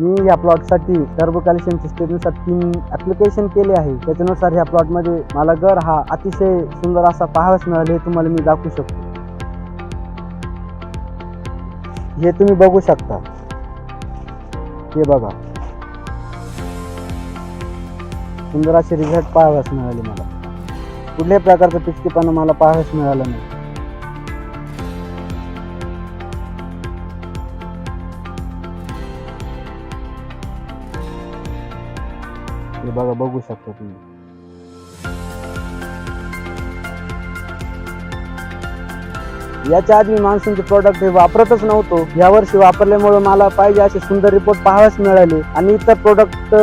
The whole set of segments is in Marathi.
मी या प्लॉटसाठी टर्बो कॅल्शियम सिस्टीमनुसार तीन ॲप्लिकेशन केले आहे. त्याच्यानुसार ह्या प्लॉटमध्ये मला घर हा अतिशय सुंदर असा पाहावयास मिळाले हे तुम्हाला मी दाखवू शकतो. हे तुम्ही बघू शकता. हे बघा. सुंदर असे रिझल्ट पाहावयास मिळाले मला. कुठल्याही प्रकारचं पिचकीपणा मला पाहावयास मिळालं नाही. हे बघा बघू शकता तुम्ही. याच्या आधी मी मान्सूनचे प्रोडक्ट हे वापरतच नव्हतो. यावर्षी वापरल्यामुळे मला पाहिजे असे सुंदर रिपोर्ट पाहावयास मिळाले. आणि इतर प्रोडक्ट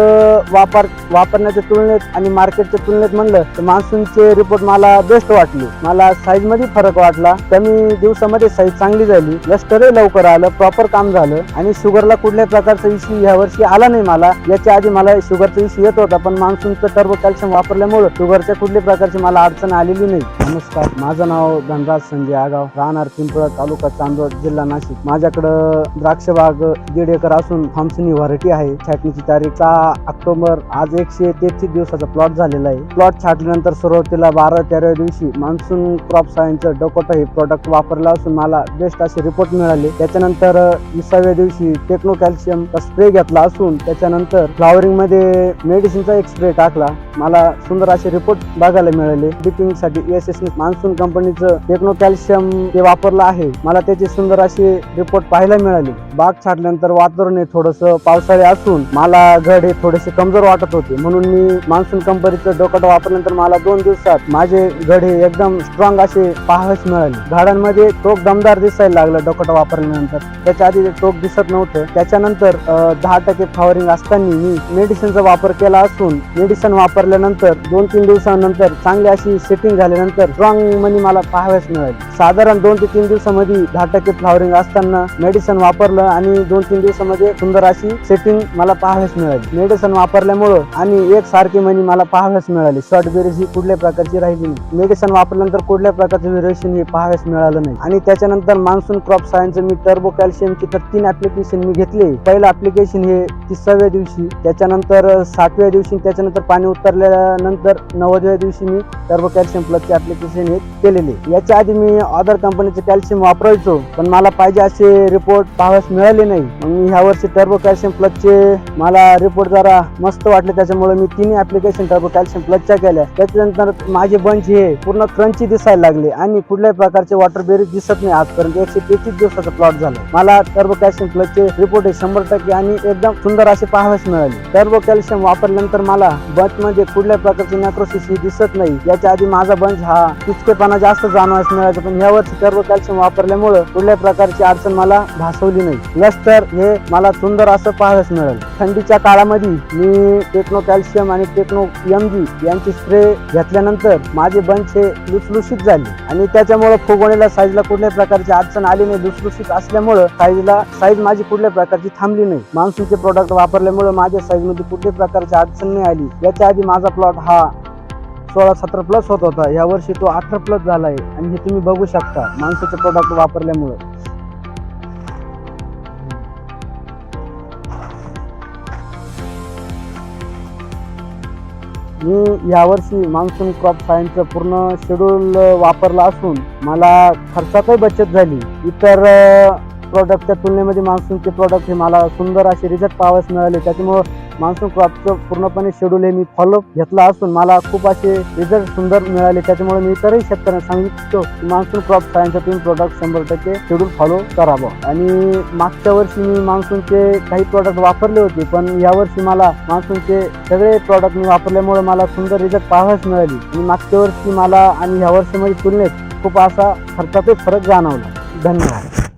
वापर वापरण्याच्या तुलनेत आणि मार्केटच्या तुलनेत म्हणलं तर मान्सूनचे रिपोर्ट मला बेस्ट वाटले. मला साईजमध्ये फरक वाटला. कमी दिवसामध्ये साईज चांगली झाली. लष्करही लवकर आलं प्रॉपर काम झालं. आणि शुगरला कुठल्याही प्रकारचा इश्यू या वर्षी आला नाही मला. याच्या आधी मला शुगरचा इश्यू येत होता पण मान्सूनचं टर्बो कॅल्शियम वापरल्यामुळे शुगरच्या कुठल्याही प्रकारची मला अडचण आलेली नाही. नमस्कार. माझं नाव धनराज संजय आगाव. राहणार पिंपळ तालुका चांदवड जिल्हा नाशिक. माझ्याकडं द्राक्ष बाग दीड एकर असून थॉम्सनी व्हरायटी आहे. छाटणीची तारीख सहा ऑक्टोबर. आज एकशे तेहतीस दिवसाचा प्लॉट झालेला आहे. प्लॉट छाटल्यानंतर सुरुवातीला बारा तेराव्या दिवशी मान्सून क्रॉप सायन्सचं डोकोटा हे प्रोडक्ट वापरला असून मला बेस्ट असे रिपोर्ट मिळाले. त्याच्यानंतर विसाव्या दिवशी टेक्नो कॅल्शियम स्प्रे घेतला असून त्याच्यानंतर फ्लॉवरिंगमध्ये मेडिसिनचा एक स्प्रे टाकला. मला सुंदर असे रिपोर्ट बघायला मिळाले. डिपिंगसाठी एस एस मान्सून कंपनीचं टेक्नो कॅल्शियम ते वापरलं आहे मला त्याचे सुंदर असे रिपोर्ट पाहायला मिळाले. बाग छाटल्यानंतर वातावरण हे थोडस पावसाळी असून मला घड हे थोडेसे कमजोर वाटत होते. म्हणून मी मान्सून कंपनीचं डोकट वापरल्यानंतर मला दोन दिवसात माझे घड हे एकदम स्ट्रॉंग असे पाहायला मिळाले. झाडांमध्ये टोक दमदार दिसायला लागलं डोकट वापरल्यानंतर. त्याच्या आधी ते टोक दिसत नव्हतं. त्याच्यानंतर दहा टक्के फ्लॉवरिंग असताना मी मेडिसिनचा वापर केला असून मेडिसिन वापरल्यानंतर दोन तीन दिवसानंतर चांगली अशी सेटिंग झाल्यानंतर स्ट्रॉंग मनी मला पाहाव्यास मिळाली. साधारण दोन ते तीन दिवसामध्ये दहा टक्के फ्लॉवरिंग असताना मेडिसिन वापरलं आणि दोन तीन दिवसामध्ये सुंदर अशी सेटिंग मला पाहाव्यास मिळाली. मेडिसिन वापरल्यामुळं आणि एक सारखी महिने मला पाहाव्यास मिळाली. शॉर्ट बेरीज ही कुठल्या प्रकारची राहिली नाही. मेडिसिन वापरल्यानंतर कुठल्या प्रकारचं व्हेरिएशन हे पाहाव्यास मिळालं नाही. आणि त्याच्यानंतर मान्सून क्रॉप सायन्सचं मी टर्बो कॅल्शियमची तर तीन ऍप्लिकेशन मी घेतले. पहिलं ऍप्लिकेशन हे तिसाव्या दिवशी त्याच्यानंतर सातव्या दिवशी त्याच्यानंतर पाणी उतरल्यानंतर नव्वदव्या दिवशी मी टर्बो कॅल्शियम प्लसचे ऍप्लिकेशन हे केलेले. याच्या आधी मी अदर कंपनीचं कॅल्शियम वापरायचो पण मला पाहिजे असे रिपोर्ट पाहायस मिळाले नाही. मग मी ह्या वर्षी टर्बो कॅल्शियम प्लसचे मला रिपोर्ट जरा मस्त वाटले त्याच्यामुळे मी तिन्ही ऍप्लिकेशन टर्बो कॅल्शियम प्लसच्या केल्या. त्याच्यानंतर माझे बंच हे पूर्ण क्रंची दिसायला लागले आणि कुठल्याही प्रकारचे वॉटर बेरीज दिसत नाही आजपर्यंत. एकशे तेहतीस दिवसाचा प्लॉट झाला. मला टर्बो कॅल्शियम प्लसचे रिपोर्ट हे शंभर टक्के आणि एकदम सुंदर असे पाहाव्यास मिळाले. टर्बो कॅल्शियम वापरल्यानंतर मला बंच मध्ये कुठल्याही प्रकारची नॅक्रोसिस ही दिसत नाही. याच्या आधी माझा बंच हा किचकेपणा जास्त जाणवायला मिळायचा पण या सर्व कॅल्शियम वापरल्यामुळे कुठल्या प्रकारची अडचण मला भासवली नाही. लस्टर हे मला सुंदर असं पाहायच मिळालं. थंडीच्या काळामध्ये मी टेक्नो कॅल्शियम आणि टेक्नो एम जी यांची स्प्रे घेतल्यानंतर माझे बंच हे लुसलुशीत झाले. आणि त्याच्यामुळे फुगवणीला साईजला कुठल्याही प्रकारची अडचण आली नाही. लुसलुशीत असल्यामुळं साईजला साईज माझी कुठल्या प्रकारची थांबली नाही. मान्सूनचे प्रोडक्ट वापरल्यामुळे माझ्या साईजमध्ये कुठल्याही प्रकारची अडचण नाही आली. याच्या आधी माझा प्लॉट हा सोळा सतरा प्लस होत होता. या वर्षी तो अठरा प्लस झाला आहे. आणि हे तुम्ही बघू शकता माणसाचे प्रोडक्ट वापरल्यामुळे. मी यावर्षी मान्सून क्रॉप सायन्सचं पूर्ण शेड्यूल वापरला असून मला खर्चातही बचत झाली. इतर प्रोडक्टच्या तुलनेमध्ये मान्सूनचे प्रोडक्ट हे मला सुंदर असे रिझल्ट पाहावयास मिळाले. त्याच्यामुळं मान्सून क्रॉपचं पूर्णपणे शेड्यूल हे मी फॉलो घेतला असून मला खूप असे रिझल्ट सुंदर मिळाले. त्याच्यामुळे मी इतरही शेतकऱ्यांना सांगू इच्छितो की मान्सून क्रॉप सायन्सचा तुम्ही प्रोडक्ट शंभर टक्के शेड्यूल फॉलो करावं. आणि मागच्या वर्षी मी मान्सूनचे काही प्रोडक्ट वापरले होते पण यावर्षी मला मान्सूनचे सगळे प्रोडक्ट मी वापरल्यामुळे मला सुंदर रिझल्ट पाहावयास मिळाली. आणि मागच्या वर्षी मला आणि ह्या वर्षीमध्ये तुलनेत खूप असा खर्चातही फरक जाणवला. धन्यवाद.